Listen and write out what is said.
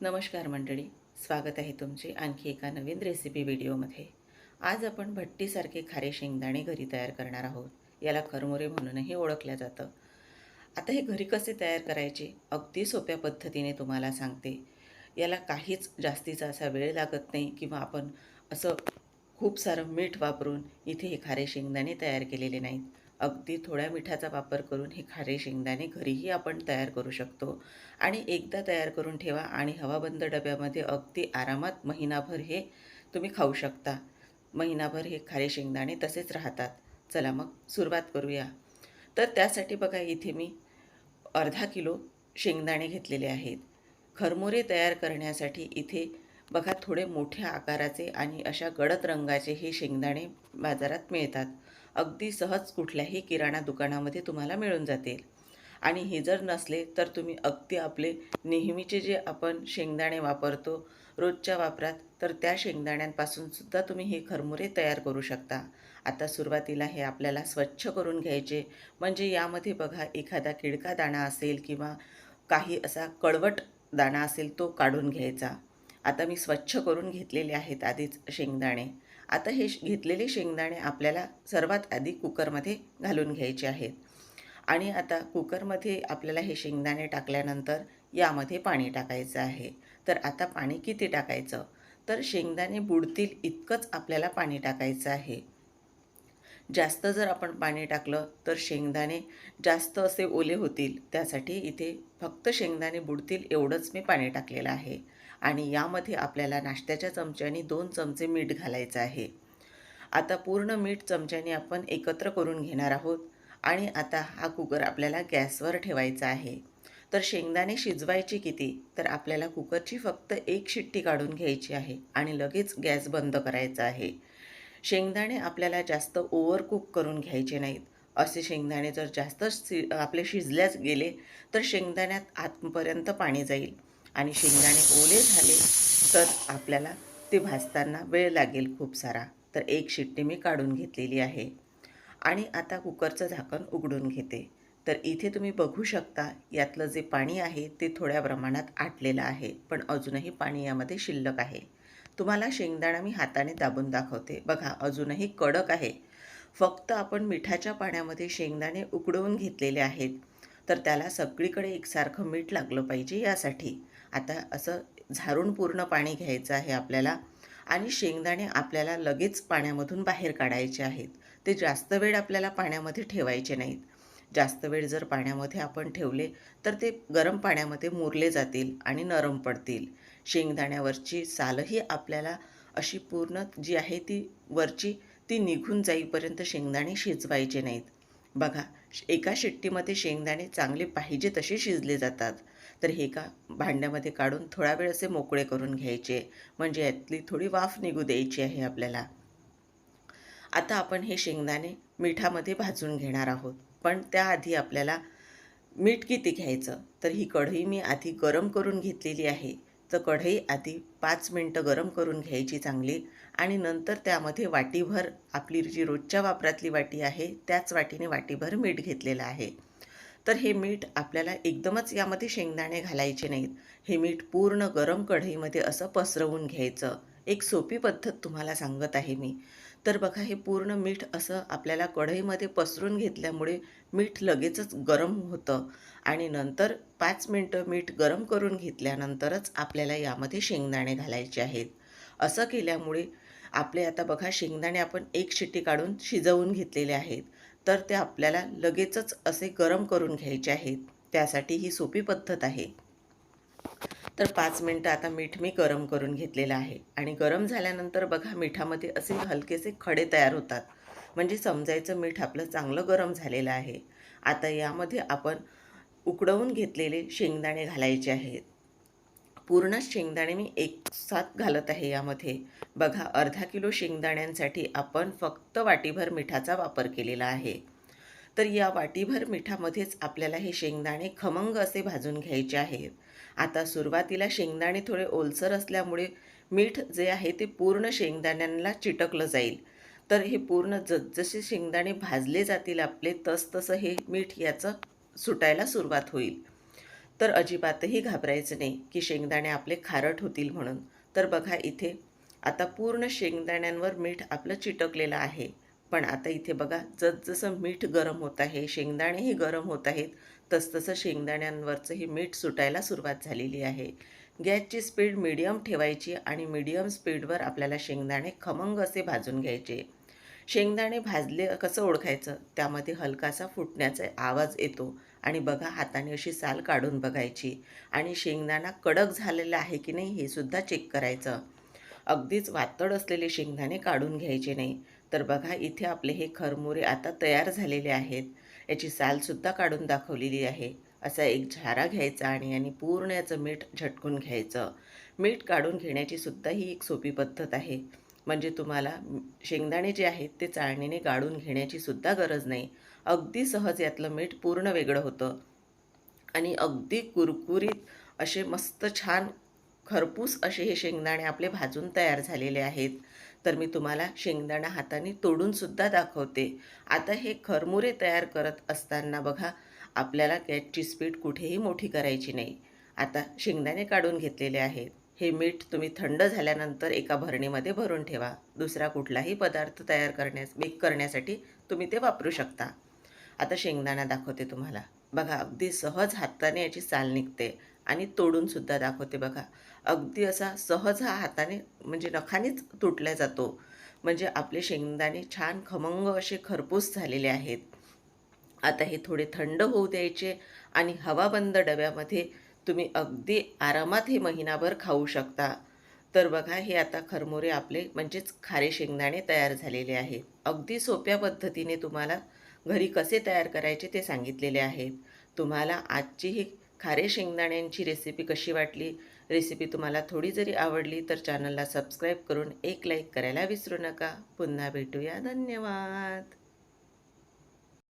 नमस्कार मंडळी स्वागत आहे तुमचे आणखी एका नवीन रेसिपी व्हिडिओमध्ये आज आपण भट्टीसारखे खारे शेंगदाणे घरी तयार करणार आहोत. याला खरमुरे म्हणूनही ओळखलं जातं. आता हे घरी कसे तयार करायचे अगदी सोप्या पद्धतीने तुम्हाला सांगते. याला काहीच जास्तीचा असा वेळ लागत नाही किंवा आपण असं खूप सारं मीठ वापरून इथे हे खारे शेंगदाणे तयार केलेले नाहीत. अगदी थोड्या मिठाचा वापर करून हे खारे शेंगदाणे घरीही आपण तयार करू शकतो. आणि एकदा तयार करून ठेवा आणि हवाबंद डब्यामध्ये अगदी आरामात महिनाभर हे तुम्ही खाऊ शकता. महिनाभर हे खारे शेंगदाणे तसेच राहतात. चला मग सुरुवात करूया. तर त्यासाठी बघा इथे मी अर्धा किलो शेंगदाणे घेतलेले आहेत. खरमुरे तयार करण्यासाठी इथे बघा थोडे मोठ्या आकाराचे आणि अशा गडद रंगाचे हे शेंगदाणे बाजारात मिळतात. अगदी सहज कुठल्याही किराणा दुकानामध्ये तुम्हाला मिळून जातील. आणि हे जर नसले तर तुम्ही अगदी आपले नेहमीचे जे आपण शेंगदाणे वापरतो रोजच्या वापरात तर त्या शेंगदाण्यांपासून सुद्धा तुम्ही हे खरमुरे तयार करू शकता. आता सुरुवातीला हे आपल्याला स्वच्छ करून घ्यायचे. म्हणजे यामध्ये बघा एखादा किडका दाणा असेल किंवा काही असा कळवट दाणा असेल तो काढून घ्यायचा. आता मी स्वच्छ करून घेतलेले आहेत आधीच शेंगदाणे. आता हे श- घेतलेले शेंगदाणे आपल्याला सर्वात आधी कुकरमध्ये घालून घ्यायचे आहेत. आणि आता कुकरमध्ये आपल्याला हे शेंगदाणे टाकल्यानंतर यामध्ये पाणी टाकायचं आहे. तर आता पाणी किती टाकायचं? तर शेंगदाणे बुडतील इतकंच आपल्याला पाणी टाकायचं आहे. जास्त जर आपण पाणी टाकलं तर शेंगदाणे जास्त असे ओले होतील. त्यासाठी इथे फक्त शेंगदाणे बुडतील एवढंच मी पाणी टाकलेलं आहे. आणि यामध्ये आपल्याला नाश्त्याच्या चमच्याने दोन चमचे मीठ घालायचं आहे. आता पूर्ण मीठ चमच्याने आपण एकत्र करून घेणार आहोत आणि आता हा कुकर आपल्याला गॅसवर ठेवायचा आहे. तर शेंगदाणे शिजवायचे किती तर आपल्याला कुकरची फक्त एक शिट्टी काढून घ्यायची आहे आणि लगेच गॅस बंद करायचा आहे. शेंगदाणे आपल्याला जास्त ओव्हर कुक करून घ्यायचे नाहीत. असे शेंगदाणे जर जास्त शि आपले शिजल्याच गेले तर शेंगदाण्यात आतपर्यंत पाणी जाईल. आणि शेंगदाणे ओले झाले तर आपल्याला ते भाजताना वेळ लागेल खूप सारा. तर एक शिट्टी मी काढून घेतलेली आहे. आणि आता कुकरचं झाकण उघडून घेते. तर इथे तुम्ही बघू शकता यातलं जे पाणी आहे ते थोड्या प्रमाणात आटलेलं आहे पण अजूनही पाणी यामध्ये शिल्लक आहे. तुम्हाला शेंगदाणा मी हाताने दाबून दाखवते. बघा अजूनही कडक आहे. फक्त आपण मिठाच्या पाण्यामध्ये शेंगदाणे उकडवून घेतलेले आहेत. तर त्याला सगळीकडे एकसारखं मीठ लागलं पाहिजे यासाठी. आता असं झारून पूर्ण पाणी घ्यायचं आहे आपल्याला आणि शेंगदाणे आपल्याला लगेच पाण्यामधून बाहेर काढायचे आहेत. ते जास्त वेळ आपल्याला पाण्यामध्ये ठेवायचे नाहीत. जास्त वेळ जर पाण्यामध्ये आपण ठेवले तर ते गरम पाण्यामध्ये मुरले जातील आणि नरम पडतील. शेंगदाण्यावरची सालही आपल्याला अशी पूर्ण जी आहे ती वरची ती निघून जाईपर्यंत शेंगदाणे शिजवायचे नाहीत. बघा एका शिट्टीमध्ये शेंगदाणे चांगले पाहिजे तसे शिजले जातात. तर हे का भांड्यामध्ये काढून थोडा वेळ असे मोकळे करून घ्यायचे. म्हणजे यातली थोडी वाफ निघू द्यायची आहे आपल्याला. आता आपण हे शेंगदाणे मिठामध्ये भाजून घेणार आहोत. पण त्याआधी आपल्याला मीठ किती घ्यायचं? तर ही कढई मी आधी गरम करून घेतलेली आहे. तर कढई आधी पाच मिनटं गरम करून घ्यायची चांगली आणि नंतर त्यामध्ये वाटीभर आपली जी रोजच्या वापरातली वाटी आहे त्याच वाटीने वाटीभर मीठ घेतलेलं आहे. तर हे मीठ आपल्याला एकदमच यामध्ये शेंगदाणे घालायचे नाहीत. हे मीठ पूर्ण गरम कढईमध्ये असं पसरवून घ्यायचं. एक सोपी पद्धत तुम्हाला सांगत आहे मी. तर बघा हे पूर्ण मीठ असं आपल्याला कढईमध्ये पसरून घेतल्यामुळे मीठ लगेचच गरम होतं. आणि नंतर पाच मिनटं मीठ गरम करून घेतल्यानंतरच आपल्याला यामध्ये शेंगदाणे घालायचे आहेत. असं केल्यामुळे आपले आता बघा शेंगदाणे आपण एक शिट्टी काढून शिजवून घेतलेले आहेत. तर ते आपल्याला लगेचच असे गरम करून घ्यायचे आहेत. त्यासाठी ही सोपी पद्धत आहे. तर पाच मिनटं आता मीठ मी गरम करून घेतलेलं आहे. आणि गरम झाल्यानंतर बघा मिठामध्ये असे हलकेसे खडे तयार होतात. म्हणजे समजायचं मीठ आपलं चांगलं गरम झालेलं आहे. आता यामध्ये आपण उकडवून घेतलेले शेंगदाणे घालायचे आहेत. पूर्ण शेंगदाणे मी एक साथ घालत आहे यामध्ये. बघा अर्धा किलो शेंगदाण्यांसाठी आपण फक्त वाटीभर मिठाचा वापर केलेला आहे. तर या वाटीभर मिठामध्येच आपल्याला हे शेंगदाणे खमंग असे भाजून घ्यायचे आहेत आता सुरुवातीला शेंगदाणे थोडे ओलसर असल्यामुळे मीठ जे आहे ते पूर्ण शेंगदाण्यांना चिटकलं जाईल. तर हे पूर्ण जसजसे शेंगदाणे भाजले जातील आपले तसतसं हे मीठ याचं सुटायला सुरुवात होईल. तर अजिबातही घाबरायचं नाही की शेंगदाणे आपले खारट होतील म्हणून. तर बघा इथे आता पूर्ण शेंगदाण्यांवर मीठ आपलं चिटकलेलं आहे. पण आता इथे बघा जसजसं मीठ गरम होत आहे शेंगदाणेही गरम होत आहेत तसतसं शेंगदाण्यांवरचंही मीठ सुटायला सुरुवात झालेली आहे. गॅसची स्पीड मिडियम ठेवायची आणि मिडियम स्पीडवर आपल्याला शेंगदाणे खमंग असे भाजून घ्यायचे. शेंगदाणे भाजले कसं ओळखायचं? त्यामध्ये हलकासा फुटण्याचा आवाज येतो आणि बघा हाताने अशी साल काढून बघायची. आणि शेंगदाणा कडक झालेला आहे की नाही हे सुद्धा चेक करायचं. अगदीच वातड असलेले शेंगदाणे काढून घ्यायचे नाही. तर बघा इथे आपले हे खरमुरे आता तयार झालेले आहेत. याची सालसुद्धा काढून दाखवलेली आहे. असा एक झारा घ्यायचा आणि आणि पूर्ण याचं मीठ झटकून घ्यायचं. मीठ काढून घेण्याची सुद्धा ही एक सोपी पद्धत आहे. म्हणजे तुम्हाला शेंगदाणे जे आहेत ते चाळणीने गाळून घेण्याची सुद्धा गरज नाही. अगदी सहज यातलं मीठ पूर्ण वेगळं होतं. आणि अगदी कुरकुरीत असे मस्त छान खरपूस असे हे शेंगदाणे आपले भाजून तयार झालेले आहेत. तर मी तुम्हाला शेंगदाणा हाताने तोडूनसुद्धा दाखवते. आता हे खरमुरे तयार करत असताना बघा आपल्याला गॅसची स्पीड कुठेही मोठी करायची नाही. आता शेंगदाणे काढून घेतलेले आहेत. हे मीठ तुम्ही थंड झाल्यानंतर एका भरणीमध्ये भरून ठेवा. दुसरा कुठलाही पदार्थ तयार करण्यास बेक करण्यासाठी तुम्ही ते वापरू शकता. आता शेंगदाणा दाखवते तुम्हाला. बघा अगदी सहज हाताने याची साल निघते आणि तोडूनसुद्धा दाखवते बघा. अगदी असा सहज हा हाताने म्हणजे नखानेच तुटला जातो. म्हणजे आपले शेंगदाणे छान खमंग असे खरपूस झालेले आहेत. आता हे थोडे थंड होऊ द्यायचे आणि हवाबंद डब्यामध्ये तुम्ही अगदी आरामात हे महिनाभर खाऊ शकता. तर बघा हे आता खरमुरे आपले म्हणजेच खारे शेंगदाणे तयार झालेले आहेत. अगदी सोप्या पद्धतीने तुम्हाला घरी कसे तयार करायचे ते सांगितलेले आहेत तुम्हाला आजची ही खारे शेंगदाण्यांची रेसिपी कशी वाटली? रेसिपी तुम्हाला थोडी जरी आवडली तर चॅनलला सबस्क्राईब करून एक लाईक करायला विसरू नका. पुन्हा भेटूया. धन्यवाद!